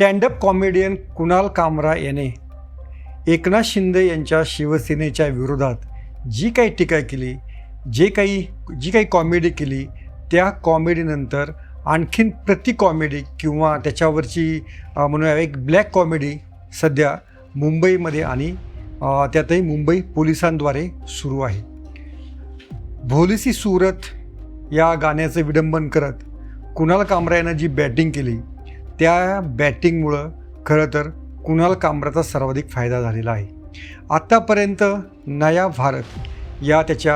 Stand up comedian Kunal कामरा याने एकनाथ शिंदे यांच्या शिवसेनेच्या विरोधात जी काही टीका केली जे काही जी काही कॉमेडी केली त्या कॉमेडीनंतर आणखीन प्रति कॉमेडी किंवा त्याच्यावरची म्हणूया एक ब्लॅक कॉमेडी सध्या मुंबईमध्ये आणि त्यातही मुंबई पोलिसांद्वारे सुरू आहे. भोलीसी सूरत या गाण्याचं विडंबन करत कुणाल कामरा यानं जी बॅटिंग केली त्या बॅटिंगमुळं खरं तर कुणाल कामराचा सर्वाधिक फायदा झालेला आहे. आत्तापर्यंत नया भारत या त्याच्या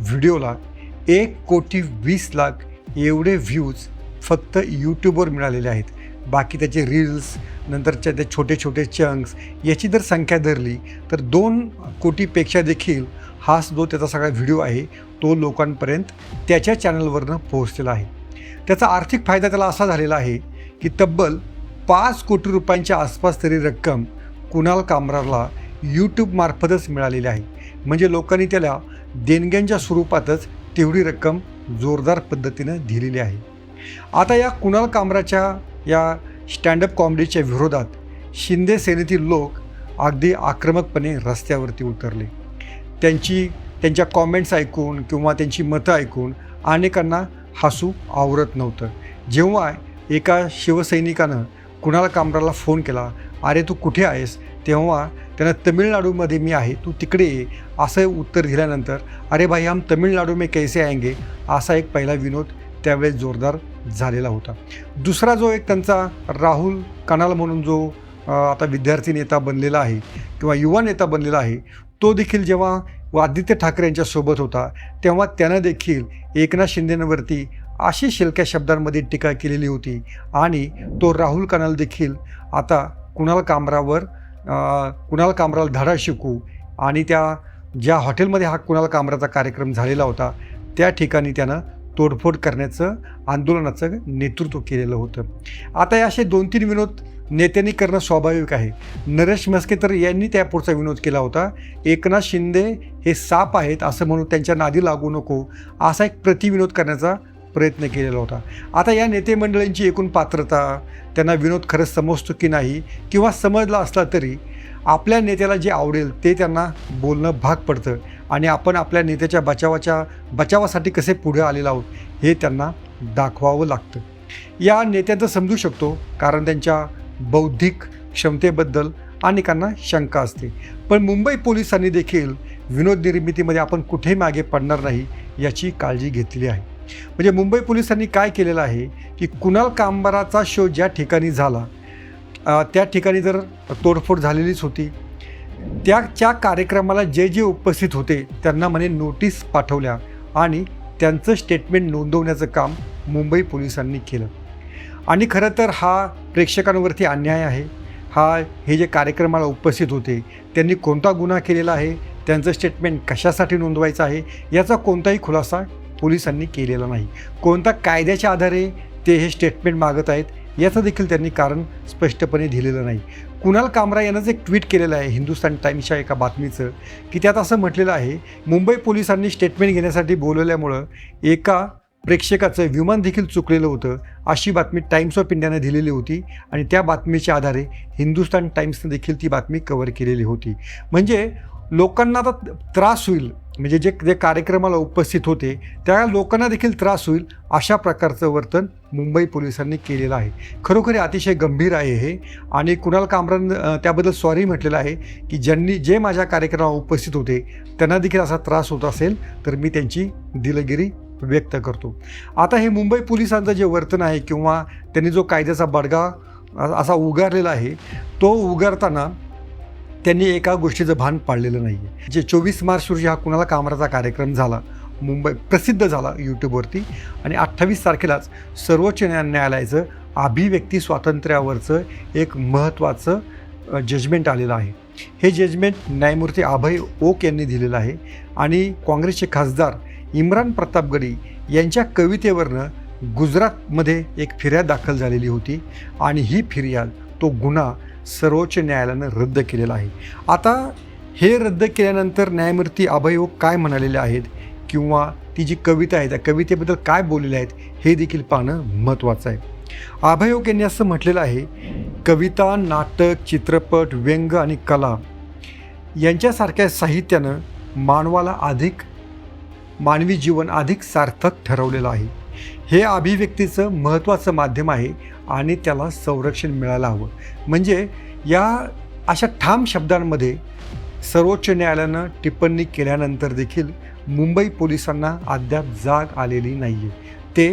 व्हिडिओला एक कोटी वीस लाख एवढे व्ह्यूज फक्त यूट्यूबवर मिळालेले आहेत. बाकी त्याचे रील्स नंतरच्या ते छोटे छोटे चंक्स याची जर संख्या धरली तर दोन कोटीपेक्षा देखील हाच जो त्याचा सगळा व्हिडिओ आहे तो लोकांपर्यंत त्याच्या चॅनलवरनं पोहोचलेला आहे. त्याचा आर्थिक फायदा त्याला असा झालेला आहे की तब्बल पाच कोटी रुपयांच्या आसपास तरी रक्कम कुणाल कामराला यूट्यूबमार्फतच मिळालेली आहे. म्हणजे लोकांनी त्याला देणग्यांच्या स्वरूपातच तेवढी रक्कम जोरदार पद्धतीनं दिलेली आहे. आता या कुणाल कामराच्या या स्टँडअप कॉमेडीच्या विरोधात शिंदे सेनेतील लोक अगदी आक्रमकपणे रस्त्यावरती उतरले. त्यांची त्यांच्या कॉमेंट्स ऐकून किंवा त्यांची मतं ऐकून अनेकांना हसू आवरत नव्हतं. जेव्हा एका शिवसैनिकानं कुणाल कामराला फोन केला अरे तू कुठे आहेस? तेव्हा त्यानं तमिळनाडूमध्ये मी आहे तू तिकडे ये असं उत्तर दिल्यानंतर अरे भाई हम तमिळनाडू में कैसे आएंगे? असा एक पहिला विनोद त्यावेळेस जोरदार झालेला होता. दुसरा जो एक त्यांचा राहुल कनाल म्हणून जो आता विद्यार्थी नेता बनलेला आहे किंवा युवा नेता बनलेला आहे तो देखील जेव्हा आदित्य ठाकरे यांच्यासोबत होता तेव्हा त्यानं देखील एकनाथ शिंदेंवरती अशी शिलक्या शब्दांमध्ये टीका केलेली होती. आणि तो राहुल कनाल देखील आता कुणाल कामरावर कुणाल कामराला धडा शिकू आणि त्या ज्या हॉटेलमध्ये हा कुणाल कामराचा कार्यक्रम झालेला होता त्या ठिकाणी त्यानं तोडफोड करण्याचं आंदोलनाचं नेतृत्व केलेलं होतं. आता हे असे दोन तीन विनोद नेत्यांनी करणं स्वाभाविक आहे. नरेश म्हस्के तर यांनी त्या पुढचा विनोद केला होता. एकनाथ शिंदे हे साप आहेत असं म्हणून त्यांच्या नादी लागू नको असा एक प्रतिविनोद करण्याचा प्रयत्न केलेला होता. आता या नेते मंडळींची एकूण पात्रता त्यांना विनोद खरंच समजतो की नाही किंवा समजला असला तरी आपल्या नेत्याला जे आवडेल ते त्यांना बोलणं भाग पडतं आणि आपण आपल्या नेत्याच्या बचावाच्या बचावासाठी कसे पुढे आलेलो आहोत हे त्यांना दाखवावं लागतं. या नेत्यांचं समजू शकतो कारण त्यांच्या बौद्धिक क्षमतेबद्दल अनेकांना शंका असते. पण मुंबई पोलिसांनी देखील विनोद निर्मितीमध्ये आपण कुठे मागे पडणार नाही याची काळजी घेतली आहे. म्हणजे मुंबई पोलिसांनी काय केलेलं आहे की कुणाल कामबाराचा शो ज्या ठिकाणी झाला त्या ठिकाणी जर तोडफोड झालेलीच होती त्याच्या कार्यक्रमाला जे जे उपस्थित होते त्यांना म्हणे नोटीस पाठवल्या आणि त्यांचं स्टेटमेंट नोंदवण्याचं काम मुंबई पोलिसांनी केलं. आणि खरं तर हा प्रेक्षकांवरती अन्याय आहे. हा हे जे कार्यक्रमाला उपस्थित होते त्यांनी कोणता गुन्हा केलेला आहे त्यांचं स्टेटमेंट कशासाठी नोंदवायचं आहे याचा कोणताही खुलासा पोलिसांनी केलेला नाही. कोणता कायद्याच्या आधारे ते हे स्टेटमेंट मागत आहेत याचं देखील त्यांनी कारण स्पष्टपणे दिलेलं नाही. कुणाल कामरा यानं एक ट्विट केलेलं आहे हिंदुस्तान टाईम्सच्या एका बातमीचं की त्यात असं म्हटलेलं आहे मुंबई पोलिसांनी स्टेटमेंट घेण्यासाठी बोलवल्यामुळं एका प्रेक्षकाचं विमान देखील चुकलेलं होतं अशी बातमी टाइम्स ऑफ इंडियाने दिलेली होती आणि त्या बातमीच्या आधारे हिंदुस्तान टाईम्सनं देखील ती बातमी कव्हर केलेली होती. म्हणजे लोकांना आता त्रास होईल म्हणजे जे जे कार्यक्रमाला उपस्थित होते त्या लोकांना देखील त्रास होईल अशा प्रकारचं वर्तन मुंबई पोलिसांनी केलेलं आहे. खरोखर अतिशय गंभीर आहे हे. आणि कुणाल कामरान त्याबद्दल सॉरी म्हटलेलं आहे की ज्यांनी जे माझ्या कार्यक्रमाला उपस्थित होते त्यांना देखील असा त्रास होत असेल तर मी त्यांची दिलगिरी व्यक्त करतो. आता हे मुंबई पोलिसांचं जे वर्तन आहे किंवा त्यांनी जो कायद्याचा बडगा असा उगारलेला आहे तो उगारताना त्यांनी एका गोष्टीचं भान पाडलेलं नाही आहे जे चोवीस मार्च रोजी हा कुणाला कामराचा कार्यक्रम झाला मुंबई प्रसिद्ध झाला यूट्यूबवरती आणि अठ्ठावीस तारखेलाच सर्वोच्च न्याय न्यायालयाचं अभिव्यक्ती स्वातंत्र्यावरचं एक महत्त्वाचं जजमेंट आलेलं आहे. हे जजमेंट न्यायमूर्ती अभय ओक यांनी दिलेलं आहे आणि काँग्रेसचे खासदार इम्रान प्रतापगडी यांच्या कवितेवरनं गुजरातमध्ये एक फिर्याद दाखल झालेली होती आणि ही फिर्याद तो गुन्हा सर्वोच्च न्यायालयानं रद्द केलेलं आहे. आता हे रद्द केल्यानंतर न्यायमूर्ती अभय काय म्हणालेले आहेत? किंवा ती जी कविता आहे त्या कवितेबद्दल काय बोललेले आहेत? हे देखील पाहणं महत्त्वाचं आहे. अभयोग यांनी असं म्हटलेलं आहे कविता नाटक चित्रपट व्यंग आणि कला यांच्यासारख्या साहित्यानं मानवाला अधिक मानवी जीवन अधिक सार्थक ठरवलेलं आहे. हे अभिव्यक्तीचं महत्त्वाचं माध्यम आहे आणि त्याला संरक्षण मिळायला हवं. म्हणजे या अशा ठाम शब्दांमध्ये सर्वोच्च न्यायालयानं टिप्पणी केल्यानंतर देखील मुंबई पोलिसांना अद्याप जाग आलेली नाही आहे ते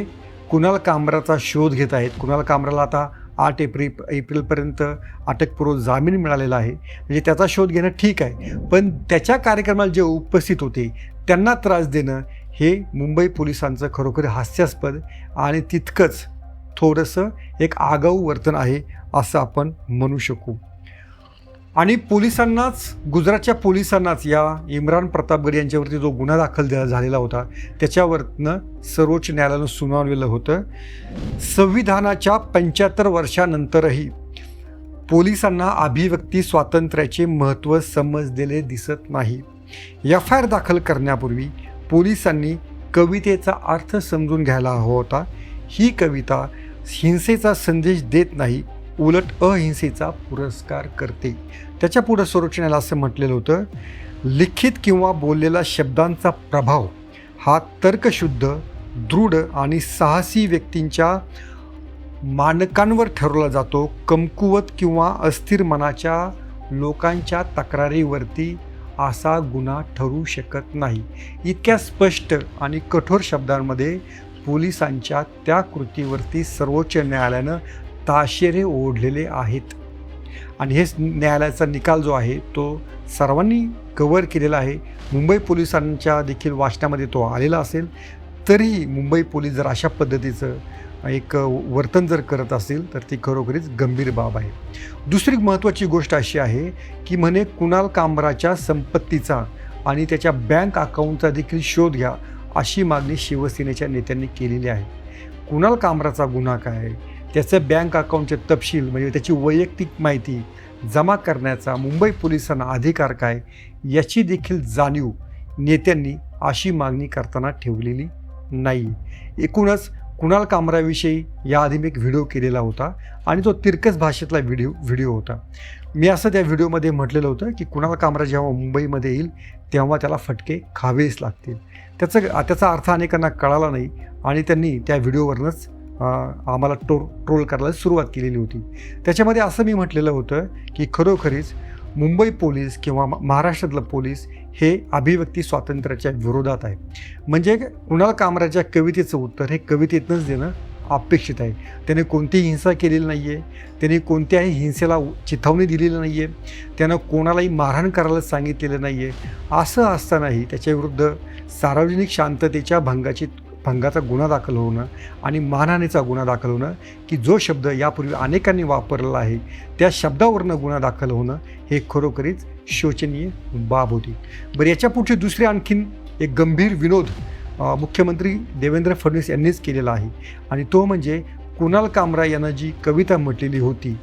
कुणाल कामराचा शोध घेत आहेत. कुणाल कामराला आता आठ एप्रिल एप्रिलपर्यंत अटकपूर्व जामीन मिळालेला आहे. म्हणजे त्याचा शोध घेणं ठीक आहे. पण त्याच्या कार्यक्रमाला जे उपस्थित होते त्यांना त्रास देणं हे मुंबई पोलिसांचं खरोखर हास्यास्पद आणि तितकंच थोडंसं एक आगाऊ वर्तन आहे असं आपण म्हणू शकू. आणि पोलिसांनाच गुजरातच्या पोलिसांनाच या इम्रान प्रतापगड यांच्यावरती जो गुन्हा दाखल झालेला होता त्याच्यावरनं सर्वोच्च न्यायालयानं सुनावलेलं होतं. संविधानाच्या पंच्याहत्तर वर्षानंतरही पोलिसांना अभिव्यक्ती स्वातंत्र्याचे महत्त्व समजलेले दिसत नाही. एफ आय आर दाखल करण्यापूर्वी पोलिसांनी कवितेचा अर्थ समजून घ्यायला हवा होता. ही कविता हिंसेचा संदेश देत नाही उलट अहिंसेचा पुरस्कार करते. त्याच्या पुढं सर्वोच्च असं म्हटलेलं होतं लिखित किंवा बोललेला शब्दांचा प्रभाव हा तर्कशुद्ध दृढ आणि साहसी व्यक्तींच्या मानकांवर ठरवला जातो. कमकुवत किंवा अस्थिर मनाच्या लोकांच्या तक्रारीवरती असा गुन्हा ठरू शकत नाही. इतक्या स्पष्ट आणि कठोर शब्दांमध्ये पोलिसांच्या त्या कृतीवरती सर्वोच्च न्यायालयानं ताशेरे ओढलेले आहेत. आणि हेच न्यायालयाचा निकाल जो आहे तो सर्वांनी कव्हर केलेला आहे. मुंबई पोलिसांच्या देखील वाचनामध्ये तो आलेला असेल तरीही मुंबई पोलीस जर अशा पद्धतीचं एक वर्तन जर करत असेल तर ती खरोखरीच गंभीर बाब आहे. दुसरी महत्त्वाची गोष्ट अशी आहे की म्हणे कुणाल कामराच्या संपत्तीचा आणि त्याच्या बँक अकाउंटचा देखील शोध घ्या अशी मागणी शिवसेनेच्या नेत्यांनी केलेली आहे. कुणाल कामराचा गुन्हा काय? त्याचं बँक अकाउंटचे तपशील म्हणजे त्याची वैयक्तिक माहिती जमा करण्याचा मुंबई पोलिसांना अधिकार काय? याची देखील जाणीव नेत्यांनी अशी मागणी करताना ठेवलेली नाही. एकूणच कुणाल कामराविषयी याआधी मी एक व्हिडिओ केलेला होता आणि तो तिरकस भाषेतला व्हिडिओ व्हिडिओ होता. मी असं त्या व्हिडिओमध्ये म्हटलेलं होतं की कुणाल कामरा जेव्हा मुंबईमध्ये येईल तेव्हा त्याला फटके खावेच लागतील. त्याचं त्याचा अर्थ अनेकांना कळाला नाही आणि त्यांनी त्या व्हिडिओवरूनच आम्हाला टो ट्रोल करायला सुरुवात केलेली होती. त्याच्यामध्ये असं मी म्हटलेलं होतं की खरोखरीच मुंबई पोलीस किंवा महाराष्ट्रातलं पोलीस हे अभिव्यक्ती स्वातंत्र्याच्या विरोधात आहे. म्हणजे कुणाल कामराच्या कवितेचं उत्तर हे कवितेतनंच देणं अपेक्षित आहे. त्याने कोणतीही हिंसा केलेली नाही आहे त्याने कोणत्याही हिंसेला चिथावणी दिलेली नाही आहे त्यानं कोणालाही मारहाण करायला सांगितलेलं नाही आहे असं असतानाही त्याच्याविरुद्ध सार्वजनिक शांततेच्या भंगाची भंगाचा गुन्हा दाखल होणं आणि मानहानीचा गुन्हा दाखल होणं की जो शब्द यापूर्वी अनेकांनी वापरलेला आहे त्या शब्दावरनं गुन्हा दाखल होणं हे खरोखरीच शोचनीय बाब होती. बरं याच्या पुढचे दुसरे आणखीन एक गंभीर विनोद मुख्यमंत्री देवेंद्र फडणवीस यांनीच केलेला आहे. आणि तो म्हणजे कुणाल कामरा यांना जी कविता म्हटलेली होती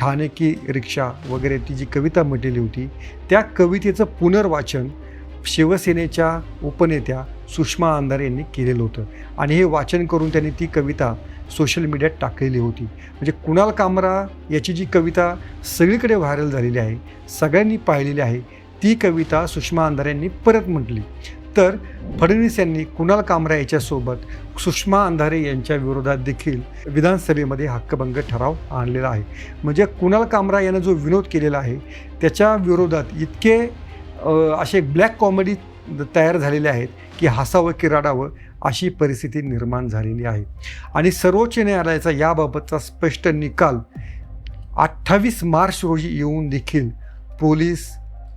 ठाणे की रिक्षा वगैरे ती जी कविता म्हटलेली होती त्या कवितेचं पुनर्वाचन शिवसेनेच्या उपनेत्या सुषमा अंधारे यांनी केलेलं होतं. आणि हे वाचन करून त्यांनी ती कविता सोशल मीडियात टाकलेली होती. म्हणजे कुणाल कामरा याची जी कविता सगळीकडे व्हायरल झालेली आहे सगळ्यांनी पाहिलेली आहे ती कविता सुषमा अंधारे यांनी परत म्हटली. तर फडणवीस यांनी कुणाल कामरा याच्यासोबत सुषमा अंधारे यांच्या विरोधात देखील विधानसभेमध्ये हक्कभंग ठराव आणलेला आहे. म्हणजे कुणाल कामरा यानं जो विनोद केलेला आहे त्याच्या विरोधात इतके असे ब्लॅक कॉमेडी तयार झालेले आहेत की हसावं किराडावं अशी परिस्थिती निर्माण झालेली आहे. आणि सर्वोच्च न्यायालयाचा याबाबतचा स्पष्ट निकाल अठ्ठावीस मार्च रोजी येऊन देखील पोलीस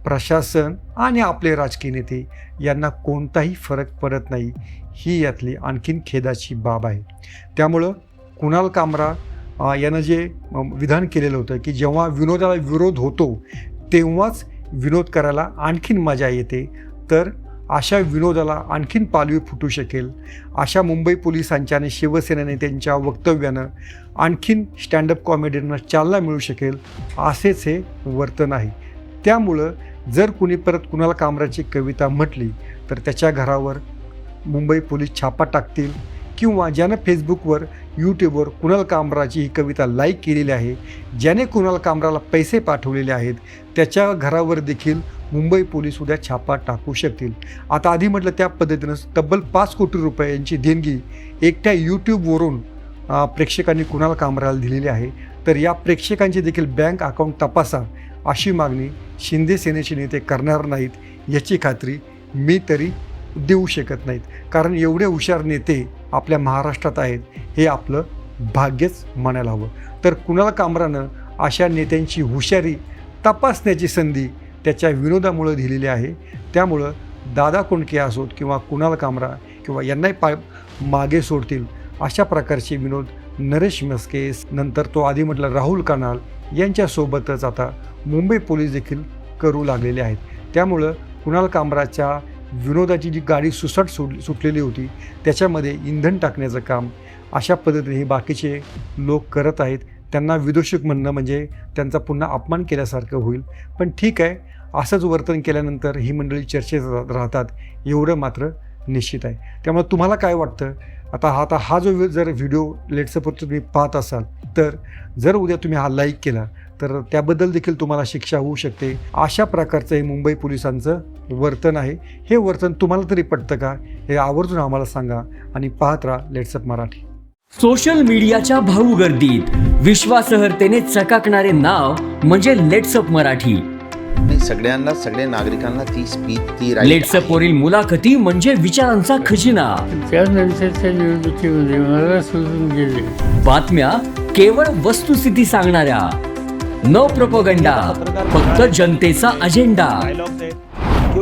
प्रशासन आणि आपले राजकीय नेते यांना कोणताही फरक पडत नाही ही यातली आणखीन खेदाची बाब आहे. त्यामुळं कुणाल कामरा यानं जे विधान केलेलं होतं की जेव्हा विनोदाला विरोध होतो तेव्हाच विनोद करायला आणखीन मजा येते. तर अशा विनोदाला आणखीन पालवी फुटू शकेल. अशा मुंबई पोलिसांच्या आणि शिवसेना नेत्यांच्या वक्तव्यानं आणखीन स्टँडअप कॉमेडींना चालना मिळू शकेल असेच हे वर्तन आहे. त्यामुळं जर कुणी परत कुणाला कामराची कविता म्हटली तर त्याच्या घरावर मुंबई पोलीस छापा टाकतील किंवा ज्यानं फेसबुकवर यूट्यूबवर कुणाल कामराची ही कविता लाईक केलेली आहे ज्याने कुणाल कामराला पैसे पाठवलेले आहेत त्याच्या घरावर देखील मुंबई पोलीस उद्या छापा टाकू शकतील. आता आधी म्हटलं त्या पद्धतीनं तब्बल पाच कोटी रुपयांची देणगी एकट्या यूट्यूबवरून प्रेक्षकांनी कुणाल कामराला दिलेली आहे. तर या प्रेक्षकांची देखील बँक अकाउंट तपासा अशी मागणी शिंदे सेनेचे नेते करणार नाहीत याची खात्री मी तरी देऊ शकत नाहीत. कारण एवढे हुशार नेते आपल्या महाराष्ट्रात आहेत हे आपलं भाग्यच म्हणायला हवं. तर कुणाल कामरानं अशा नेत्यांची हुशारी तपासण्याची संधी त्याच्या विनोदामुळं दिलेली आहे. त्यामुळं दादा कोंडके असोत किंवा कुणाल कामरा किंवा यांनाही पा मागे सोडतील अशा प्रकारचे विनोद नरेश मस्के नंतर तो आधी म्हटलं राहुल कानाल यांच्यासोबतच आता मुंबई पोलीस देखील करू लागलेले आहेत. त्यामुळं कुणाल कामराच्या विनोदाची जी गाडी सुसट सुट सुटलेली होती त्याच्यामध्ये इंधन टाकण्याचं काम अशा पद्धतीने हे बाकीचे लोक करत आहेत. त्यांना विदूषक म्हणणं म्हणजे त्यांचा पुन्हा अपमान केल्यासारखं होईल. पण ठीक आहे असंच वर्तन केल्यानंतर ही मंडळी चर्चेत रा- राहतात एवढं मात्र निश्चित आहे. त्यामुळे तुम्हाला काय वाटतं? आता हा आता हा जो जर व्हिडिओ लेट्सअपवर तुम्ही पाहत असाल तर जर उद्या तुम्ही हा लाईक केला तर त्याबद्दल देखील तुम्हाला शिक्षा होऊ शकते. अशा प्रकारचं हे मुंबई पोलिसांचं वर्तन आहे. हे वर्तन तुम्हाला तरी पटतं का? हे आवर्जून आम्हाला सांगा आणि पाहत राहा लेट्सअप मराठी. सोशल मीडियाच्या भाऊ गर्दीत विश्वासार्हतेने चकाकणारे नाव म्हणजे लेट्सअप मराठी. नाही सगळ्यांना सगळ्या नागरिकांना ती स्पीच ती लेट्सअप. वरील मुलाखती म्हणजे विचारांचा खजिना. त्यानंतरच्या निवडणुकीमध्ये मला सोडून गेले. बातम्या केवळ वस्तुस्थिती सांगणाऱ्या. न प्रपोगंडा फक्त जनतेचा अजेंडा